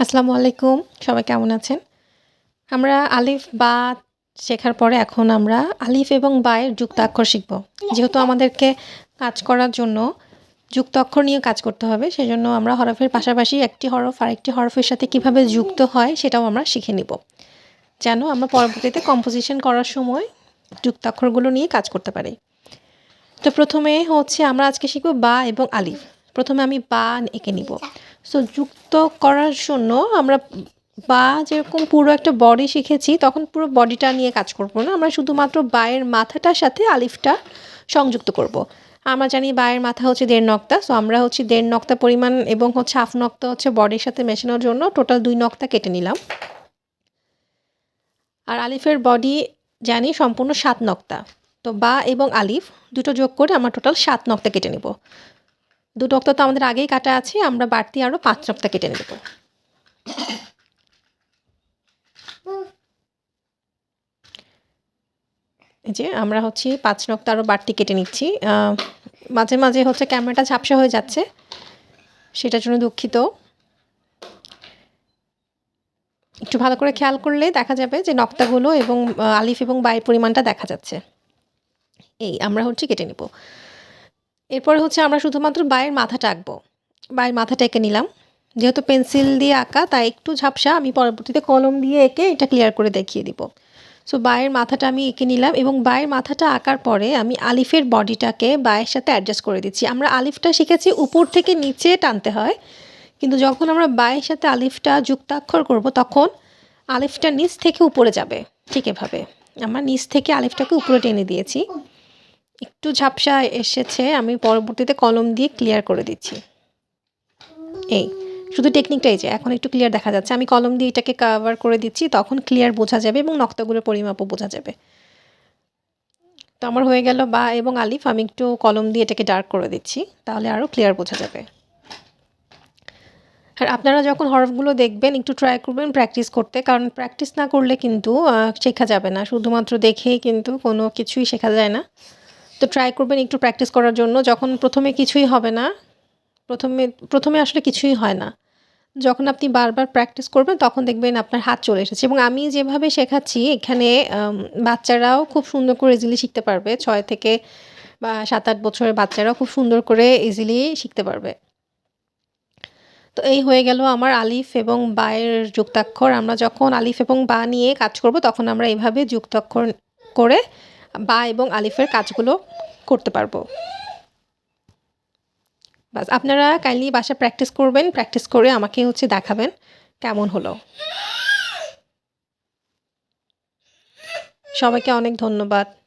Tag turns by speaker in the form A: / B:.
A: আসসালামু আলাইকুম সবাই কেমন আছেন? আমরা আলিফ বা শেখার পরে এখন আমরা আলিফ এবং বায়ের যুক্তাক্ষর শিখব। যেহেতু আমাদেরকে কাজ করার জন্য যুক্তাক্ষর নিয়ে কাজ করতে হবে, সেজন্য আমরা হরফের পাশাপাশি একটি হরফ আরেকটি হরফের সাথে কীভাবে যুক্ত হয় সেটাও আমরা শিখে নিব। যেন আমরা পরবর্তীতে কম্পোজিশন করার সময় যুক্তাক্ষরগুলো নিয়ে কাজ করতে পারি। তো প্রথমে হচ্ছে আমরা আজকে শিখব বা এবং আলিফ। প্রথমে আমি বা এঁকে নিব। সো যুক্ত করার জন্য আমরা বা যেরকম পুরো একটা বডি শিখেছি, তখন পুরো বডিটা নিয়ে কাজ করব না। আমরা শুধুমাত্র বায়ের মাথাটার সাথে আলিফটা সংযুক্ত করব। আমরা জানি বায়ের মাথা হচ্ছে দেড় নক্তা সো আমরা হচ্ছে দেড় নক্তা পরিমাণ এবং হচ্ছে হাফ নক্তা হচ্ছে বডির সাথে মেশানোর জন্য টোটাল দুই নক্তা কেটে নিলাম। আর আলিফের বডি জানি সম্পূর্ণ সাত নক্তা। তো বা এবং আলিফ, দুটো যোগ করে আমরা টোটাল সাত নক্তা কেটে নেব। দু নক্তা তো আমাদের আগেই কাটা আছে, আমরা বাড়তি আরও পাঁচ নক্তা কেটে নেব। যে আমরা হচ্ছে পাঁচ নক্তা আরও বাড়তি কেটে নিচ্ছি। মাঝে মাঝে হচ্ছে ক্যামেরাটা ঝাপসা হয়ে যাচ্ছে, সেটার জন্য দুঃখিত। একটু ভালো করে খেয়াল করলে দেখা যাবে যে নক্তাগুলো এবং আলিফ এবং বায়ের পরিমাণটা দেখা যাচ্ছে। এই আমরা হচ্ছে কেটে নিব। এরপরে হচ্ছে আমরা শুধুমাত্র বায়ের মাথাটা আঁকবো। বায়ের মাথাটা এঁকে নিলাম। যেহেতু পেন্সিল দিয়ে আঁকা, তাই একটু ঝাপসা আমি পরবর্তীতে কলম দিয়ে এঁকে এটা ক্লিয়ার করে দেখিয়ে দিব। সো বায়ের মাথাটা আমি এঁকে নিলাম এবং বায়ের মাথাটা আঁকার পরে আমি আলিফের বডিটাকে বায়ের সাথে অ্যাডজাস্ট করে দিচ্ছি। আমরা আলিফটা শিখেছি উপর থেকে নিচে টানতে হয়। কিন্তু যখন আমরা বায়ের সাথে আলিফটা যুক্তাক্ষর করব, তখন আলিফটা নিচ থেকে উপরে যাবে। ঠিক এভাবে। আমার নিচ থেকে আলিফটাকে উপরে টেনে দিয়েছি। একটু ঝাপসা এসেছে, আমি পরবর্তীতে কলম দিয়ে ক্লিয়ার করে দিচ্ছি। এই, শুধু টেকনিকটাই যে, এখন একটু ক্লিয়ার দেখা যাচ্ছে। আমি কলম দিয়ে এটাকে কাভার করে দিচ্ছি, তখন ক্লিয়ার বোঝা যাবে এবং নক্তাগুলোর পরিমাপও বোঝা যাবে। তো আমার হয়ে গেল বা এবং আলিফ, আমি একটু কলম দিয়ে এটাকে ডার্ক করে দিচ্ছি, তাহলে আরও ক্লিয়ার বোঝা যাবে। আর আপনারা যখন হরফগুলো দেখবেন, একটু ট্রাই করবেন প্র্যাকটিস করতে, কারণ প্র্যাকটিস না করলে কিন্তু শেখা যাবে না। শুধুমাত্র দেখেই কিন্তু কোনো কিছুই শেখা যায় না। তো ট্রাই করবেন একটু প্র্যাকটিস করার জন্য। যখন প্রথমে কিছুই হবে না, প্রথমে প্রথমে আসলে কিছুই হয় না। যখন আপনি বারবার প্র্যাকটিস করবেন, তখন দেখবেন আপনার হাত চলে এসেছে। এবং আমি যেভাবে শেখাচ্ছি, এখানে বাচ্চারাও খুব সুন্দর করে ইজিলি শিখতে পারবে। ছয় থেকে, বা সাত আট বছরের বাচ্চারাও খুব সুন্দর করে ইজিলি শিখতে পারবে। তো এই হয়ে গেল আমার আলিফ এবং বায়ের যুক্তাক্ষর। আমরা যখন আলিফ এবং বা নিয়ে কাজ করব, তখন আমরা এইভাবে যুক্তাক্ষর করে বা এবং আলিফের কাজগুলো করতে পারব। বাস, আপনারা কাইন্ডলি বাসা প্র্যাকটিস করবেন প্র্যাকটিস করে আমাকে হচ্ছে দেখাবেন কেমন হলো। সবাইকে অনেক ধন্যবাদ।